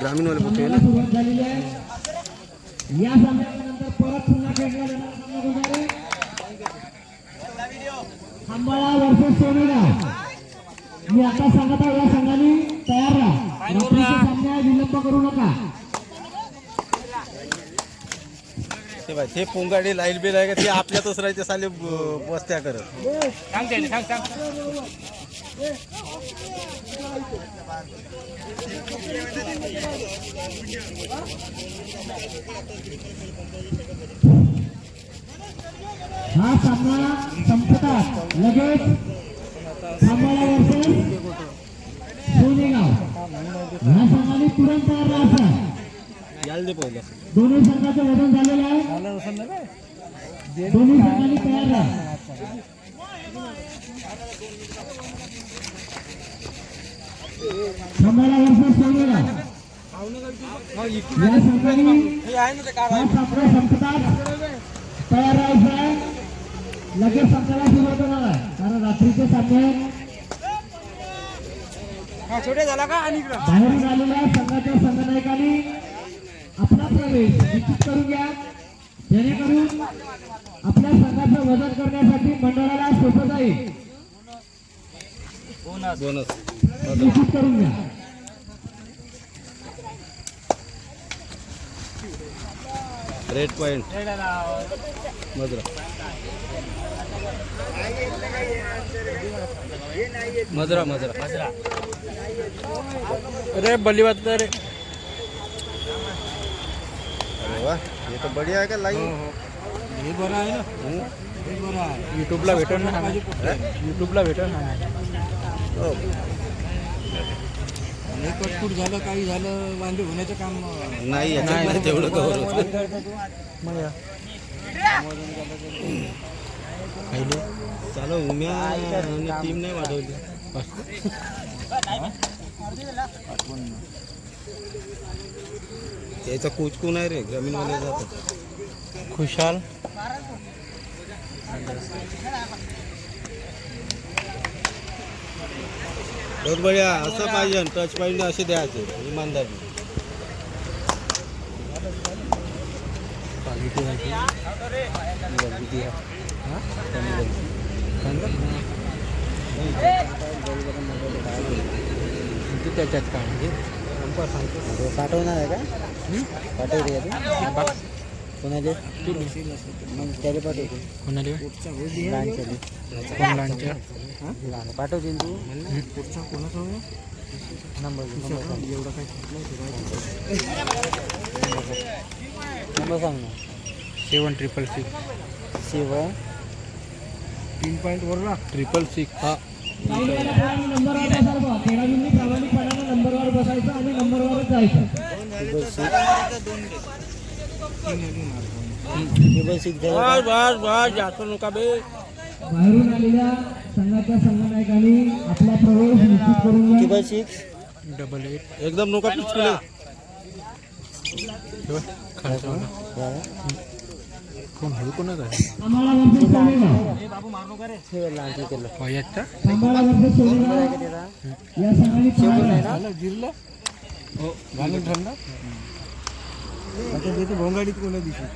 ग्रामीण वाले पुढचे सामन्याला या सामन्यानंतर परत पुन्हा खेळला जाणार खांबाळा वर्सेस सोनेगाव मी आता सांगत आहे या संघाने तयार राहा. रात्रीचे सामने विलंब करू नका. ते बाय ते पोंगाडी लाइट बिल आहे का ते आपल्यातच राहायचे साले बसत्या करत. हा सामना संपतात. लगेच वर्सेस या संघाने तुरंत तयार. यायला दे पहिलं. दोन्ही संघाचं वजन झालेलं आहे. दोन्ही संघांनी तयार राहा. खांबाळा वर्सेस सोनेगाव या संघाने सामना संपतात तयार राहायचं आहे. लगेच संघाला सुरुवात होणार आहे. कारण रात्रीचे सामने बाहेरून आलेल्या संघाच्या संघनायकांनी आपला प्रवेश निश्चित करून घ्या जेणेकरून आपल्या संघाचं वजन करण्यासाठी मंडळाला सोपं जाईल. बोनस निश्चित करून घ्या. Red point. मधुरा. मधुरा मधुरा. अरे बल्ली बात रे अरे वा हे तर बढिया आहे का लाईन हे बरं आहे ना. हे। बरं आहे युट्यूबला भेटेल ना युट्यूबला भेटेल ना हो? हे। कटकूट झालं काही झालं वांदे होण्याचं काम नाही याच्यात नाही. तेवढं कवर होतं चालू उम्या आणि टीम नाही वाढवली. त्याचा कोच कोण आहे रे? ग्रामीणवाले जातात. खुशाल. बहुत बढिया. असं पाहिजे. टच पाहिजे असे द्यायचे. इमानदारी. त्याच्यात काय? पाठवणार आहे का? पाठवते का तू कोणाले मग त्याला पाठवते कोणाला लहानच्याले लहान पाठवते तू पुढचा कोणाचा नंबर एवढा काय नंबर सांग ना सेवन ट्रिपल सिक्स सेवन तीन पॉईंट वर ना ट्रिपल सिक्स हा नंबरवर बसायचं आणि नंबरवरच जायचं. बाहेरून आलेल्या संघाच्या संघनायकांनी आपला प्रवेश निश्चित करून सिक्स डबल एट एकदम नका पिचकुले. कोण? हळू कोणाच आहे? आम्हाला वर्सेस सोनेगाव हे लहान केलं वयाचा आम्हाला वर्सेस सोनेगाव त्याला या संघाने तयार राहा. झालं जिरलं हो घालून ठरलं आता तिथे भोंगाडीत कोणा दिसत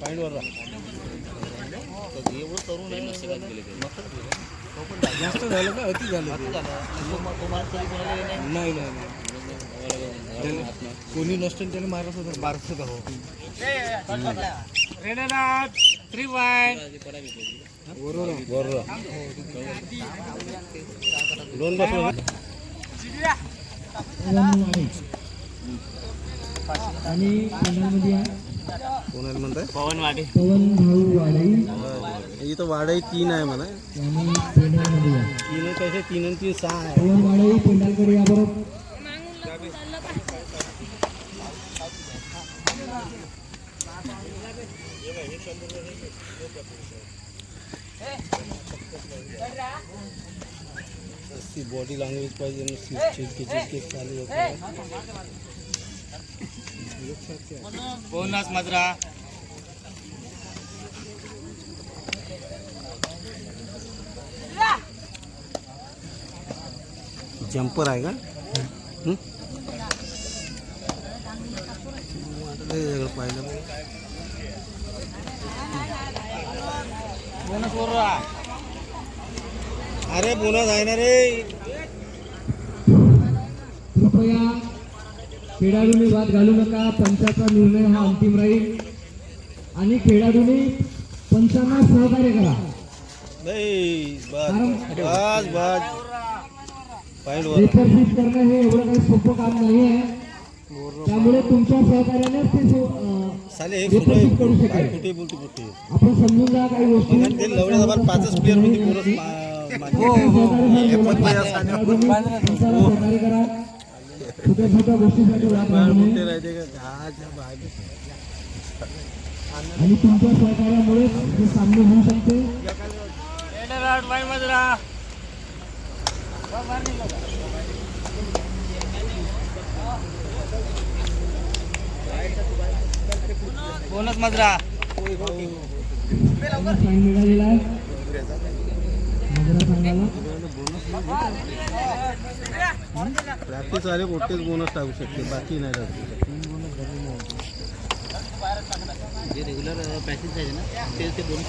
पॉईंट वर जास्त झालं का? अति झालं. नाही नाही. कोणी नसतं त्याला मारत होतं मारत होता हो बरोबर आहे. वर दोन बस आणि पेंडलमध्ये आहे? कोणाला म्हणताय पवन भाऊ वाडई इथं वाडाई तीन आहे म्हणा. आणि पेंडलमध्ये आहे? तीन कसे तीन आणि तीन सहा आहे. पवन वाडई पेंडलकडे याबरोबर इसकी बॉडी लैंग्वेज पर ये चीज़ की चीज़ के चालू होता है। बोनस मदरा। जंपर आएगा? हम्म? ये अगर पाहिलं अरे बोनस आहे ना रे. कृपया खेळाडूंनी वाद घालू नका पंचाचा निर्णय हा अंतिम राहील. आणि खेळाडूंनी पंचांना सहकार्य करा. करणं हे एवढं काही सोपं काम नाही आहे त्यामुळे तुमच्या सहकार्यानेच ते हे करू शकेल. आपण समजून जा काही गोष्टी. हे प्लेयर पंचाला सहकार्य करा. छोट्या छोट्या गोष्टीसाठी. आणि तुमच्या सहकार्यामुळे हे सामने होऊ शकते. बोनस मजरा आहे मजरा. प्रॅक्टिस वाले मोठेच बोनस टाकू शकते बाकी नाही टाकू जे रेग्युलर प्रॅक्टिस आहे ना ते ते बोनस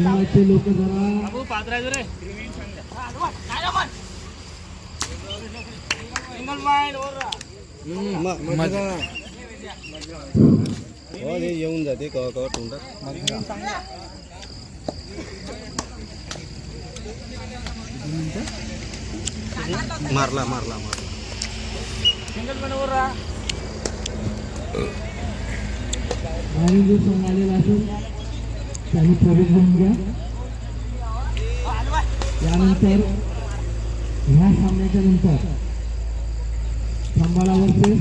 मंडळाचे लोक जरा. हो येऊन जाते कवा कवा तोंडात. मारला मारला मारला. आणि जो आलेला असेल त्यांनी प्रवेश घेऊन घ्या. यानंतर ह्या सामन्याच्या नंतर खंबाळा वर्सेस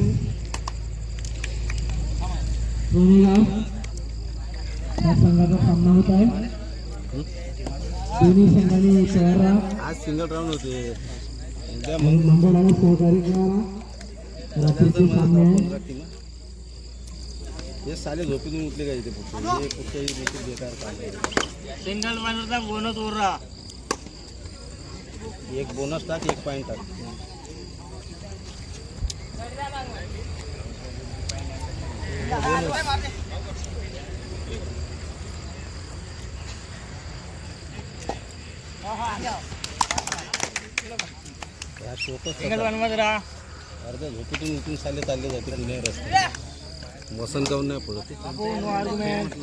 सोनेगाव या संघाचा सामना होत आहे. दोन्ही संघांनी तयार राहा आज सिंगल राऊंड होते. उद्या आणि मग मंडळाला सहकार्य करा रात्रीचे सामने आहे. हे साले झोपेतून उठले का इथे फक्त? हे कुठच्याही देखील बेकार काम आहे. सिंगल वर बोनस राहा. एक बोनस टाक एक पॉईंट टाक. या शोकच अर्ध्या झोपेतून उठून साले चालले जाते जुन्या रस्ते मसन काऊन नाही पडत. नो आर्ग्युमेंट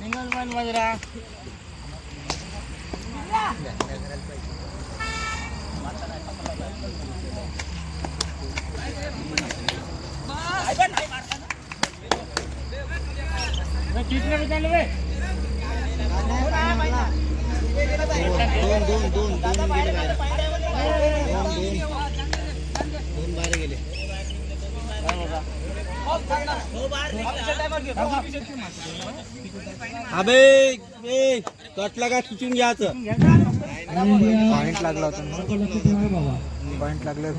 सिंगल माइंडमध्ये राहा कितने बचाले रे दोन दोन दोन दोन गेले बाहेर. दोन दोन दोन बाहेर गेले. अबे ए कटला का खिचून घ्यायचं? पॉइंट लागला होता पॉईंट लागले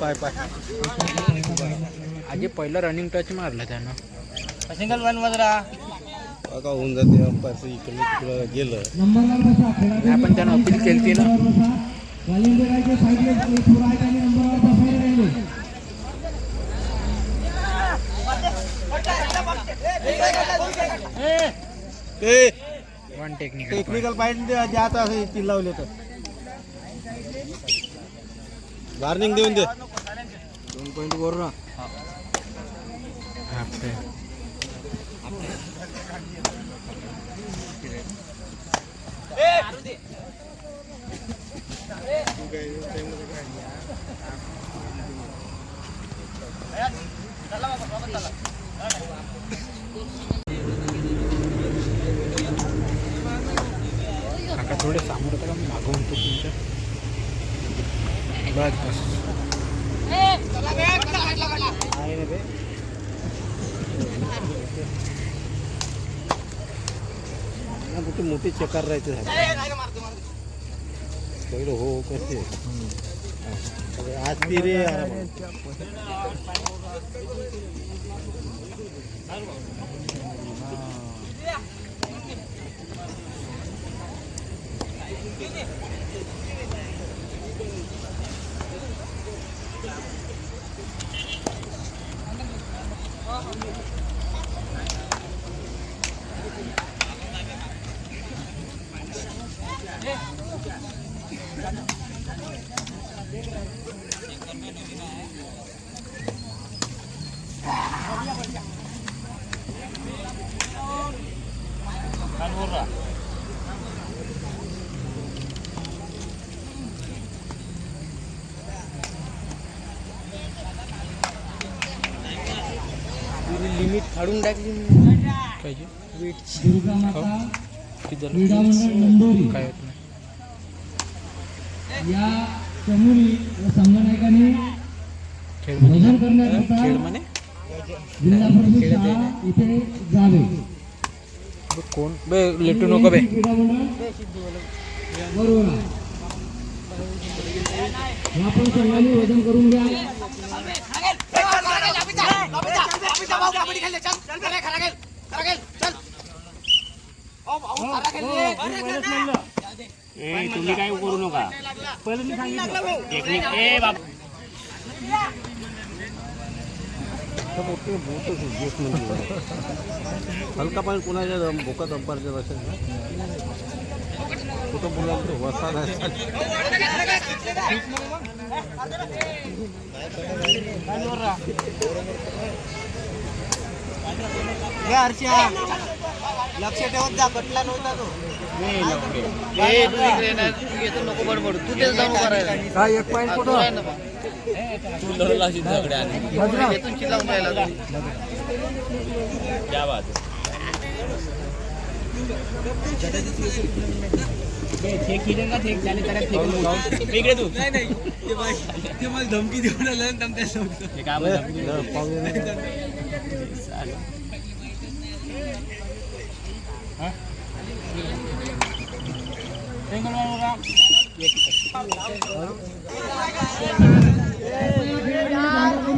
पाय पाय. आजी पहिलं रनिंग टच मारलं त्यानं. सिंगलमध्ये राहा बघा होऊन जाते अंपायरचं इकडे तिकडं गेलं. आपण त्यानं अपील केली ना टेक्निकल टेक्निकल पॉईंट द्यायचं असं चिल्लावले तर. वॉर्निंग देऊन दे. दोन पॉईंट वर ना काका थोडे समोर का मी मागं म्हणतो तुमच्या. बस बस. मोठी मोठी चकार राहायचे सगळं हो हो करते आज ती रे लिमिट काढून टाकली. पाहिजे. काय होत नाही. या चमुली खेळ म्हणे. भजन खेळ करण्याकरता म्हणे? जिल्हा परिषद शाळा इथे जावे. बे, कोण. बे लेटू नको बे. बरोबर सर्वांनी वजन करून घ्या. तुम्ही काय करू नका पहिलं मी सांगितलं टेक्निक ए बाप म्हणजे हलका पाणी कोणाच्या भोकात अंपारच्या लक्षात कुठं बोलायला वसा नाही लक्ष ठेवत जा कटला नव्हता तो. नको बडबड. तू तेच जाऊन करायला काय. एक पॉईंट तू आहे ना बा. तू अशी दगड्या आणि येतून चिल्लावून राहिला तू. क्या बात है. इकडे तू. हे काय म्हणतात?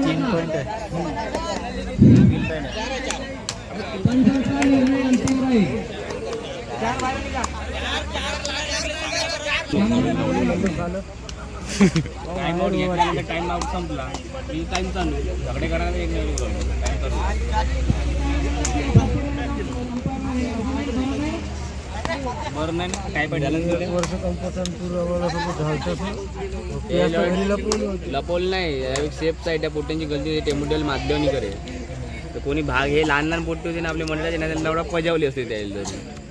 तीन पॉईंट आहे पंचांचा निर्णय अंतिम राहील टाइम आउट टाइम आउट संपला. मी टाइम चालू झगडे एक नाही. करू बरं नाही काय लपवलं नाही. सेफ साईड त्या पोट्यांची गलती टेम्पोटेल माध्यमनी करे तर कोणी भाग हे लहान लहान पोट्टे होते ना आपल्या मंडळाचे ना त्यांना एवढा पजावली असते त्याला तरी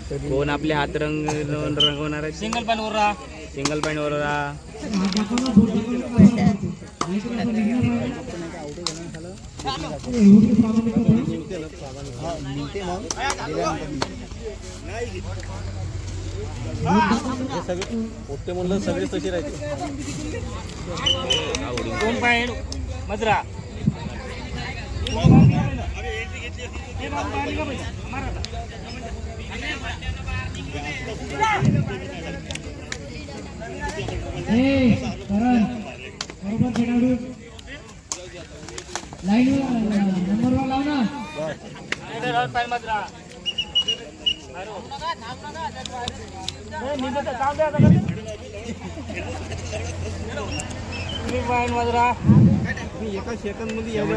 कोण आपले हात रंग रंगवणार आहे सिंगल पॅन वर राहा. सिंगल पॅन वर राहा. सगळे पोट्टे म्हणलं सगळे तसे राहते दोन पॅन मजरा करण बरोबर खेळाडू लाईन नंबरवर लाव ना तुम्ही एका सेकंदमध्ये एवढे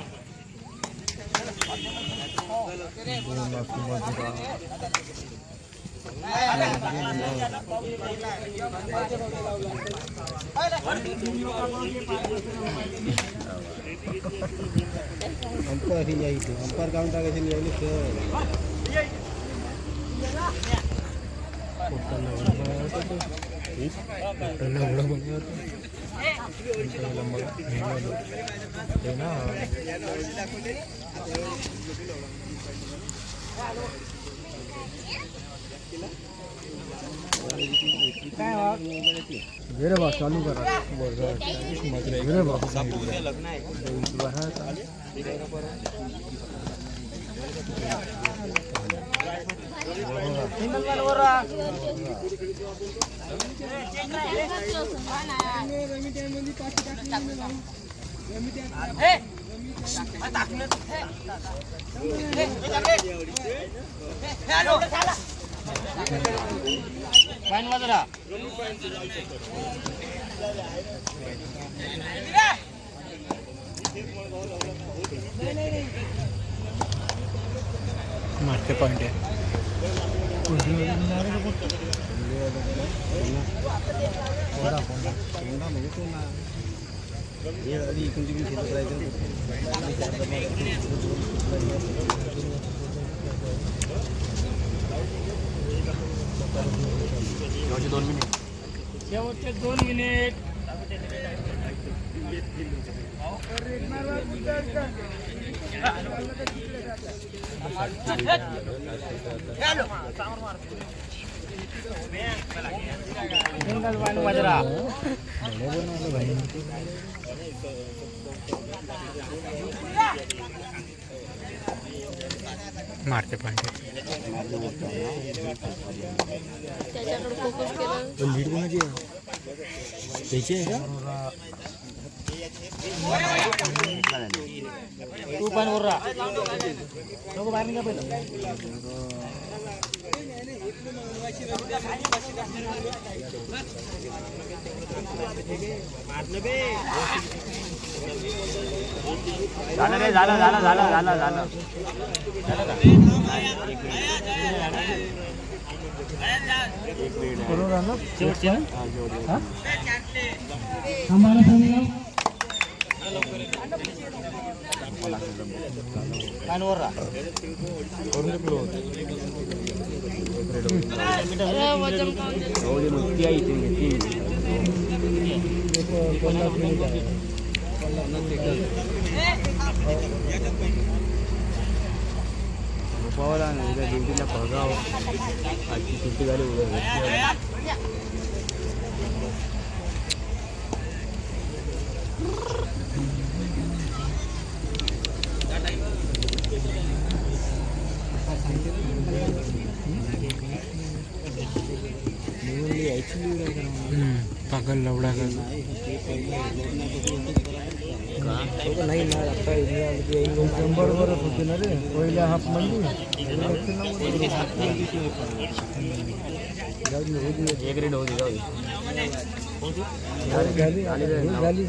वर्सेस सोनीला तयार राहा खामाळा वर्सेस सोनेगाव अंपायर ही यायची अंपायर काढून टाकायचे यायले खेळ वेरे बा चालू करा वेरे बा मारते आहे कोंडा वाजरा कोंडा पॉइंट आहे. दोन मिनिट शेवटचे दोन मिनिट मारते पॉइंट त्याच्याकडे फोकस केलं. लीड कोणाची आहे? त्याची आहे का? तू पण वर राहा नको बाहेर निघा झालं रे झालं झालं झालं झालं झालं खामाळा सोनेगाव कान वर राहा ड्युटीला बघाव आजची सुट्टी झाली उद्या पागल लवडा कर नाही ना आता शंभर वरच होते ना रे पहिल्या हाफमध्ये एक रेड होती जाऊ दे झाली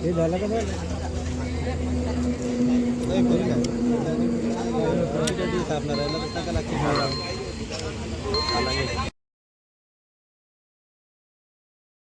हे झालं का? बरं